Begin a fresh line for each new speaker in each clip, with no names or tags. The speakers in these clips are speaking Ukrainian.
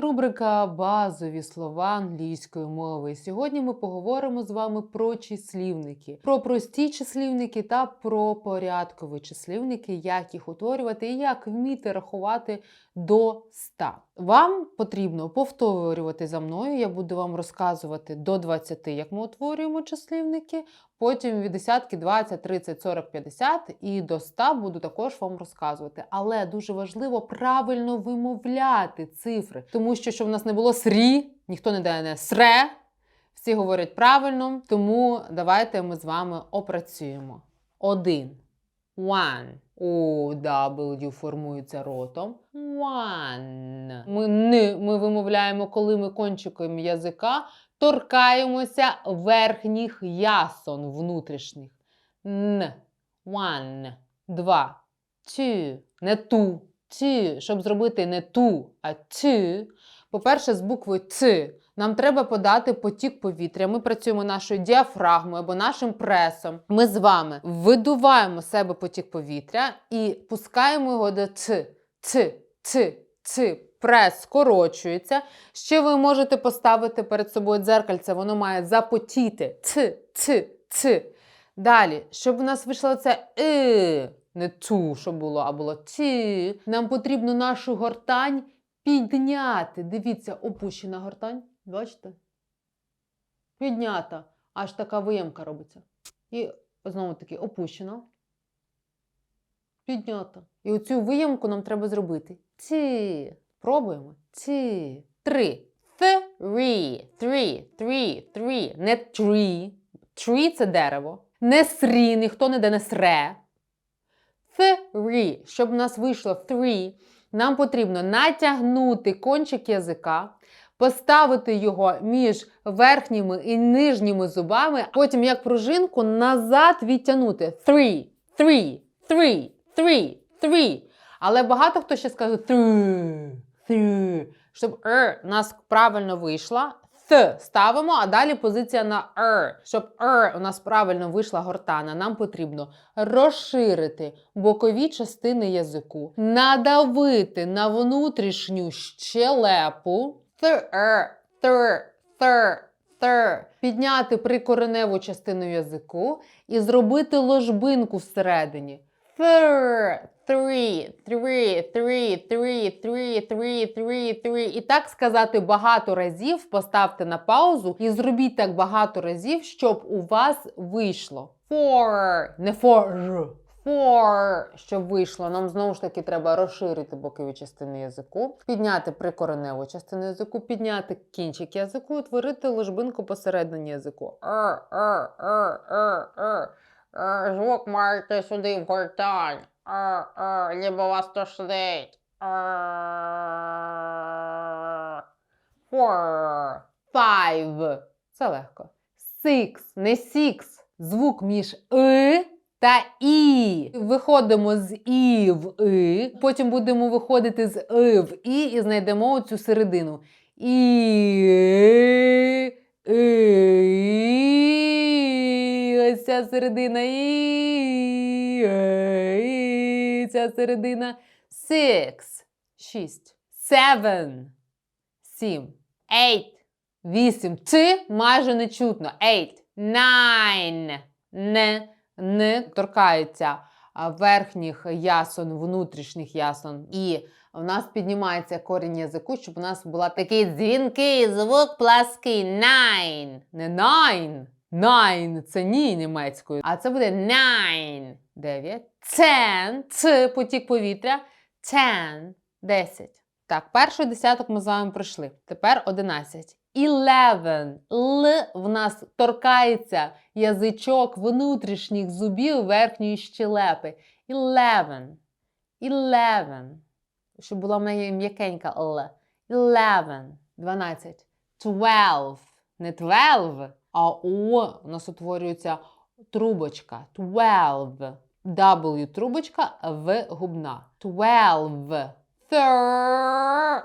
Рубрика Базові слова англійської мови. Сьогодні ми поговоримо з вами про числівники, про прості числівники та про порядкові числівники, як їх утворювати і як вміти рахувати до 100. Вам потрібно повторювати за мною. Я буду вам розказувати до 20, як ми утворюємо числівники. Потім від десятки 20, 30, 40, 50 і до 100 буду також вам розказувати. Але дуже важливо правильно вимовляти цифри, тому що щоб в нас не було срі, ніхто не дає не сре, всі говорять правильно. Тому давайте ми з вами опрацюємо. Один. One. У W формується ротом. One. Ми «н» ми вимовляємо, коли ми кончиком язика торкаємося верхніх ясон внутрішніх. Н. One. Два. Two. Не ту. Two. Щоб зробити не ту, а two. По-перше, з букви Т нам треба подати потік повітря. Ми працюємо нашою діафрагмою або нашим пресом. Ми з вами видуваємо себе потік повітря і пускаємо його до Т. Т, Т, Т. Прес скорочується. Ще ви можете поставити перед собою дзеркальце, воно має запотіти. Т, Т, Т. Далі, щоб у нас вийшло це «и», не ту, що було, а було ті, нам потрібно нашу гортань підняти. Дивіться, опущена гортань. Бачите? Піднята. Аж така виємка робиться. І знову таки опущена. Піднята. І оцю виємку нам треба зробити. Ті. Пробуємо. Ті. Три. Three. Three. Three. Three. Не tree. Tree – це дерево. Не срі, ніхто не де не сре. Three. Щоб у нас вийшло three, нам потрібно натягнути кончик язика, поставити його між верхніми і нижніми зубами, потім, як пружинку, назад відтягнути. Three, three, three, three, three. Але багато хто ще скаже three, three. Щоб «р» нас правильно вийшла, Th ставимо, а далі позиція на «р». Щоб «р» у нас правильно вийшла гортана, нам потрібно розширити бокові частини язику, надавити на внутрішню щелепу, «тр», «тр», «тр», «тр», підняти прикореневу частину язику і зробити ложбинку всередині. Thr, three, three, three, three, three, three, three, three. І так сказати багато разів, поставте на паузу і зробіть так багато разів, щоб у вас вийшло. Four, не for, щоб вийшло. Нам знову ж таки треба розширити бокові частини язику, підняти прикореневу частину язику, підняти кінчик язику, утворити ложбинку посередині язику. Звук маєте сюди в гортань. Е, вас Four. Five. Це легко. Six. Не six. Звук між и та і. Виходимо з і в и. Потім будемо виходити з и в і і знайдемо оцю середину. І. Ось ця середина. І. Ця середина. Six. Шість. Seven. Сім. Eight. Вісім. Ти майже не чутно. Eight. Nine. Не. Не торкається верхніх ясон, внутрішніх ясон. І в нас піднімається корінь язику, щоб у нас була такий дзвінкий звук плаский. Nine. Не nine. Nine – це ні німецькою, а це буде nine. Дев'ять. Ten – це потік повітря. Ten – десять. Так, перший десяток ми з вами пройшли. Тепер одинадцять. Eleven. Л в нас торкається язичок внутрішніх зубів верхньої щелепи. Eleven. Eleven. Щоб була неї м'якенька Л. Eleven. Дванадцять. Twelve. Не twelve, а У у нас утворюється трубочка. Twelve. W трубочка, В губна. Twelve. Thir,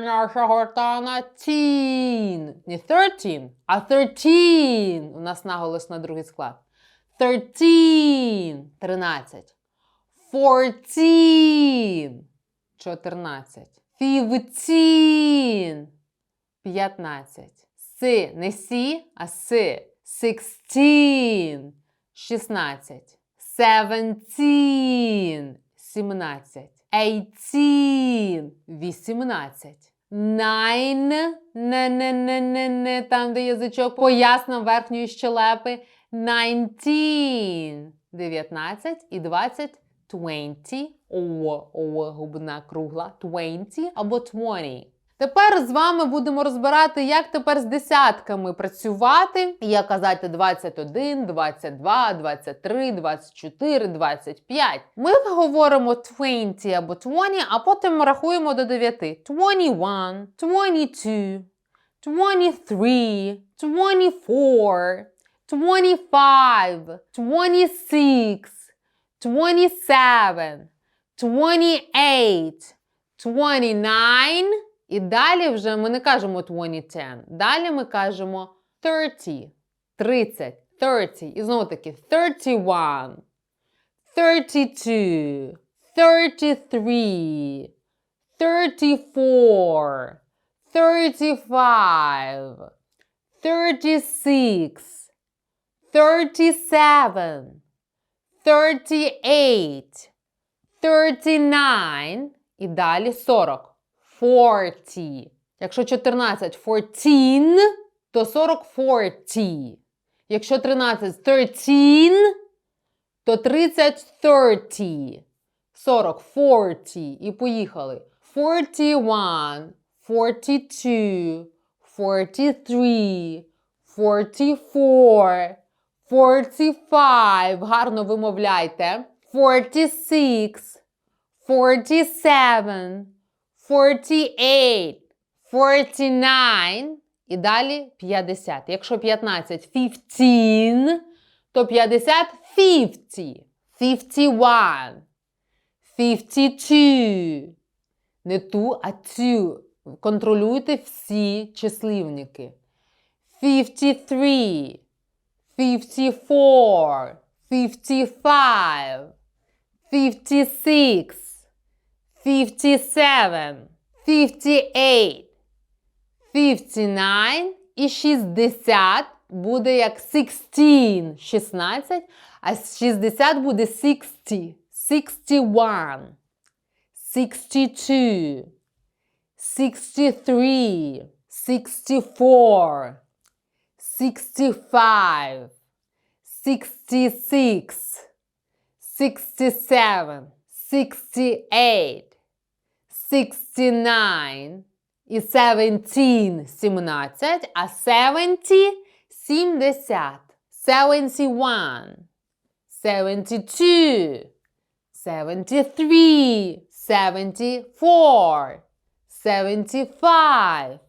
наша гортана teen. Не thirteen, а thirteen. У нас наголос на другий склад. Thirteen. Тринадцять. Fourteen. Чотирнадцять. Fifteen. 15. Си, не сі, а си. Sixteen. 16. Seventeen. 17. Eighteen. 18. Nine. Не, не, не, не, не. Там, де язичок поясно верхньої щелепи. Nineteen. 19 і 20. Twenty. О, о, губна кругла. Twenty або twenty. Тепер з вами будемо розбирати, як тепер з десятками працювати. Як казати 21, 22, 23, 24, 25. Ми говоримо 20 або 20, а потім рахуємо до 9. 21, 22, 23, 24, 25, 26, 27, 28, 29. І далі вже ми не кажемо 2010. Далі ми кажемо 30, 30, 30. І знову таки 31, 32, 33, 34, 35, 36, 37, 38, 39 і далі 40. 40. Якщо 14 14, то 40 40. Якщо 13 13, то 30 30. 40 40. І поїхали. 41, 42, 43, 44, 45. Гарно вимовляйте. 46, 47, 48, 49 і далі 50. Якщо 15 15, то 50 50. 51, 52. Не ту, а цю. Контролюйте всі числівники. 53, 54, 55, 56, 57, 58, 59 і 60 буде як 16, 16, а 60 буде 60, 61, 62, 63, 64, 65, 66, 67, 68, 69 і 17 17, а 70 70. 71, 72, 73, 74, 75,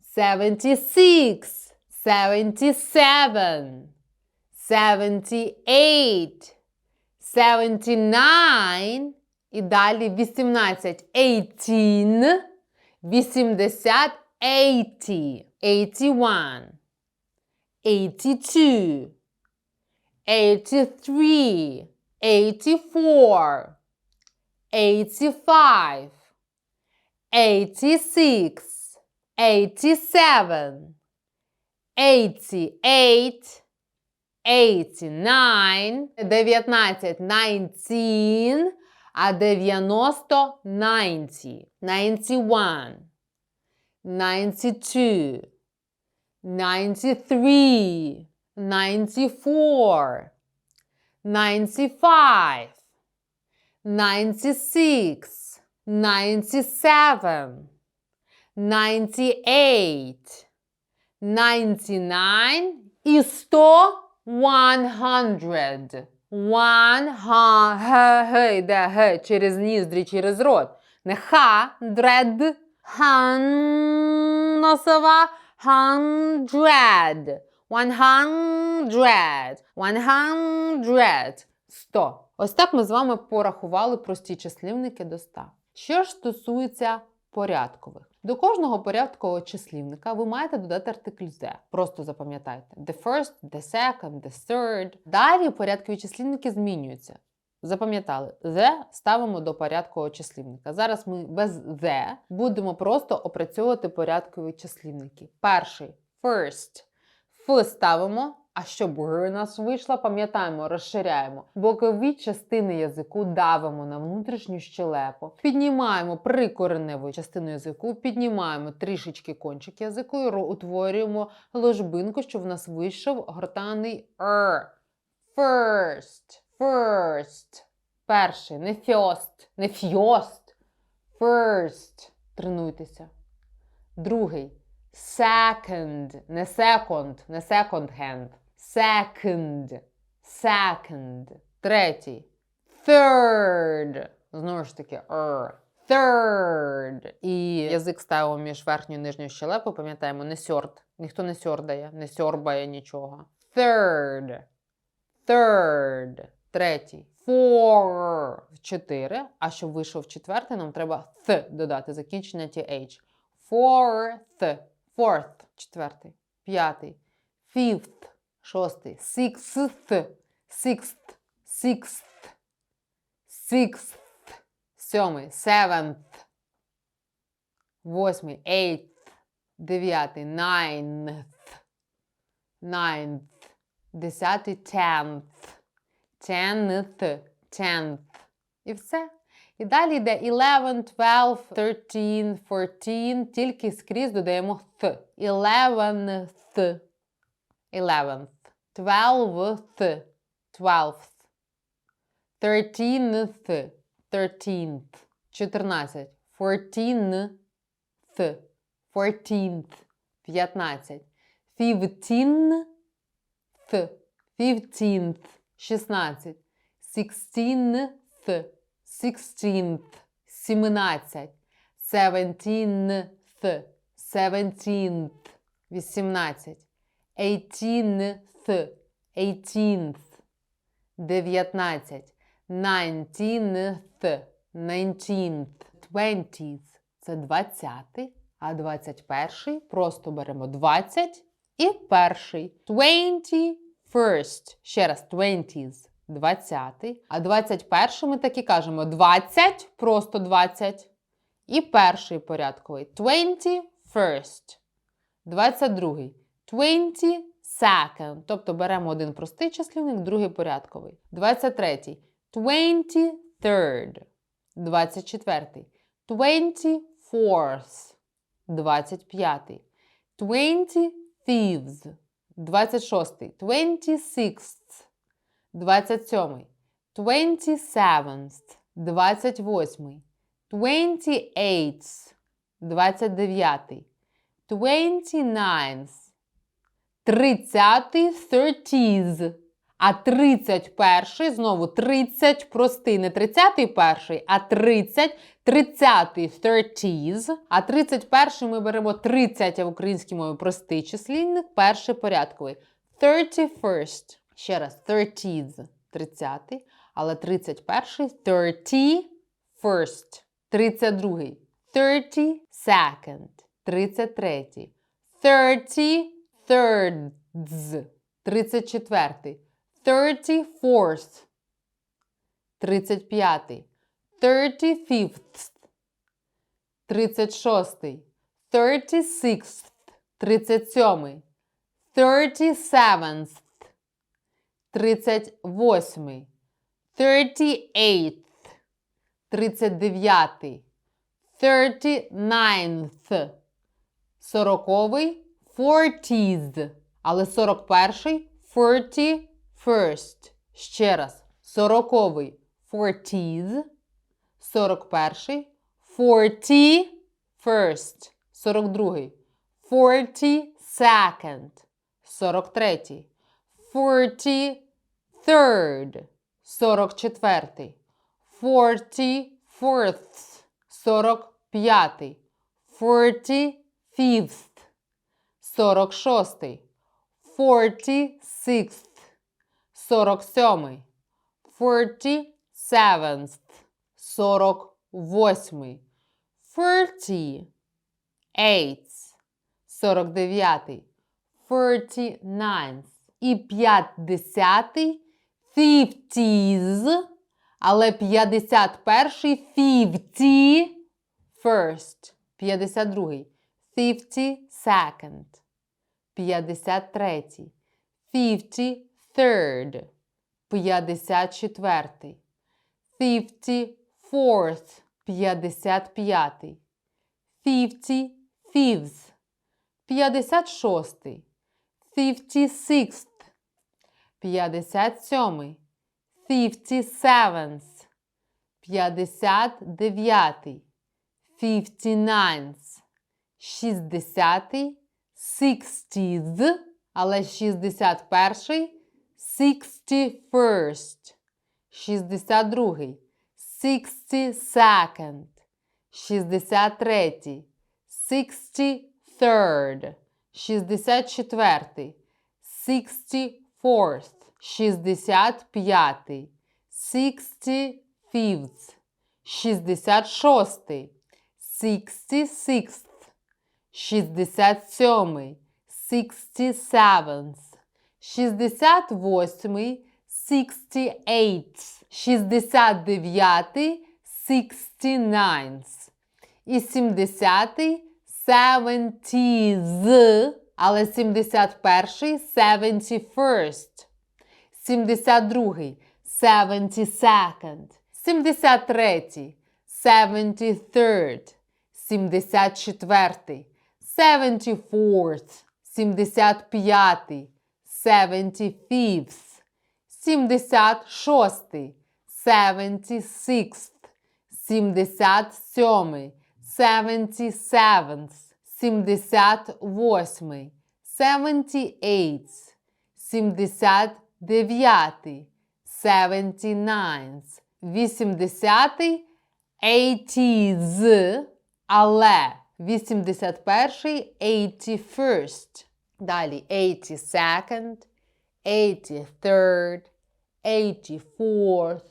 76, 77, 78, 79 і далі 18. 18, 80, 80, 81, 82, 83, 84, 85, 86, 87, 88, 89, 19, 19, Adeviannosto ninety, ninety one, ninety two, ninety three, ninety four, ninety five, ninety six, ninety seven, ninety eight, ninety nine, is to one hundred. One, ха, ге, ге, через ніздрі, через рот. Не ха, дред, хан, носова, hundred. One hundred. One hundred. Сто. Ось так ми з вами порахували прості числівники до 100. Що ж стосується порядкових. До кожного порядкового числівника ви маєте додати артикль «the». Просто запам'ятайте. The first, the second, the third. Далі порядкові числівники змінюються. Запам'ятали, the ставимо до порядкового числівника. Зараз ми без the будемо просто опрацьовувати порядкові числівники. Перший first. Ф ставимо. А щоб у нас вийшла, пам'ятаємо, розширяємо. Бокові частини язику давимо на внутрішню щелепу. Піднімаємо прикореневу частину язику, піднімаємо трішечки кончик язику і утворюємо ложбинку, щоб в нас вийшов гортаний Р. First. First. Перший. Не first. Не first. First. Тренуйтеся. Другий. Second. Не second. Не second hand. Second. Second. Третій. Third. Знову ж таки, er. Third. І язик ставимо між верхньою і нижньою щелепою, пам'ятаємо, не сьорт. Ніхто не сьордає, не сьорбає нічого. Third. Third. Третій. Four. Чотири. А щоб вийшов четвертий, нам треба th додати, закінчення th. Fourth. Fourth. Четвертий. П'ятий. Fifth. Шостий. Sixth. Sixth. Sixth. Sixth. Сьомий. Seventh. Восьмий. Eighth. Дев'ятий. Ninth. Ninth. Десятий. Tenth. Tenth. Tenth. І все. І далі йде 11, 12, 13, 14, тільки скрізь додаємо th. Eleventh. Eleventh. Twelfth. Twelfth. Thirteenth. Thirteenth. 14. Fourteenth. Fourteenth. 15. Fifteenth. Fifteenth. 16. Sixteenth. Sixteenth. 17. Seventeenth. Seventeenth. 18. Eighteenth. Eighteenth. 19. Nineteenth. Nineteenth. Twentieth. Це 20, а 21 просто беремо 20 і перший. Twenty first. Ще раз, twenties. 20. А 21 ми так і кажемо 20, просто 20. І перший порядковий. Twenty first. 22. Twenty second. Тобто беремо один простий числівник, другий порядковий. 23. Twenty third. 24. Twenty fourth. 25. Twenty fifth. 26. Twenty sixth. 27. Twenty seventh. 28. Twenty eighth. 29. Twenty ninth. 30 thirties. А 31 знову 30 простий, не 30 перший, а 30, 30 thirties. А 31 ми беремо 30 а в українській мові простий числівник, перший порядковий. 31st. Ще раз, thirties, 30, але 31 31st. 32 32nd. 33 33rds. 34 34th. 35 35th. 36 36th. 37 37th. 38 38th. 39 39th. Сороковий forties. Але сорок перший forty first. Ще раз. Сороковий forties. Сорок перший forty first. Сорок другий forty second. Сорок третій forty third. Сорок четвертий forty fourth. Сорок п'ятий forty fifth. 46. й 46th. 47. 47th. 48. 30. 8. 49. 49. І 50. 50s. Але 51. 50. First. 52. 50 second. 53. Fifty third. 54. Fifty fourth. 55. Fifty fifth. 56. Fifty sixth. 57. Fifty seventh. 59. Fifty ninth. 60 60th, але 61-й 61st. 62-й 62nd. 63-й 63rd. 64-й 64th. 65-й 65th. 66-й 66th. 67-й 67th. 68-й 68th. 69-й 69th. І 70-й 70th, але 71-й 71st. 72-й 72nd. 73-й 73rd. 74-й 74th. 75-й 75th. 76-й 76th. 77-й 77th. 78-й 78th. 79-й 79th. 80-й 80s, але 81-й 81st. Далі 82nd, 83rd, 84th,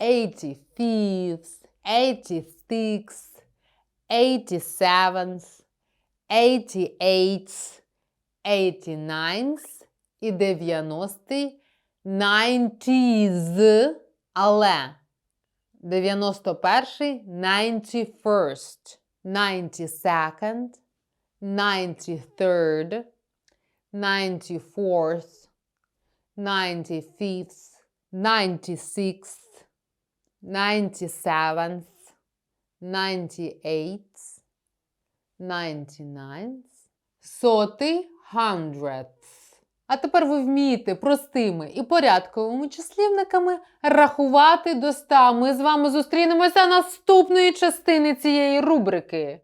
85th, 86th, 87th, 88th, 89th і 90-й 90s, але 91-й 91st, 92nd, 93rd, 94th, 95th, 96th, 97th, 98th, 99th, 100th. А тепер ви вмієте простими і порядковими числівниками рахувати до 100. Ми з вами зустрінемося наступної частини цієї рубрики.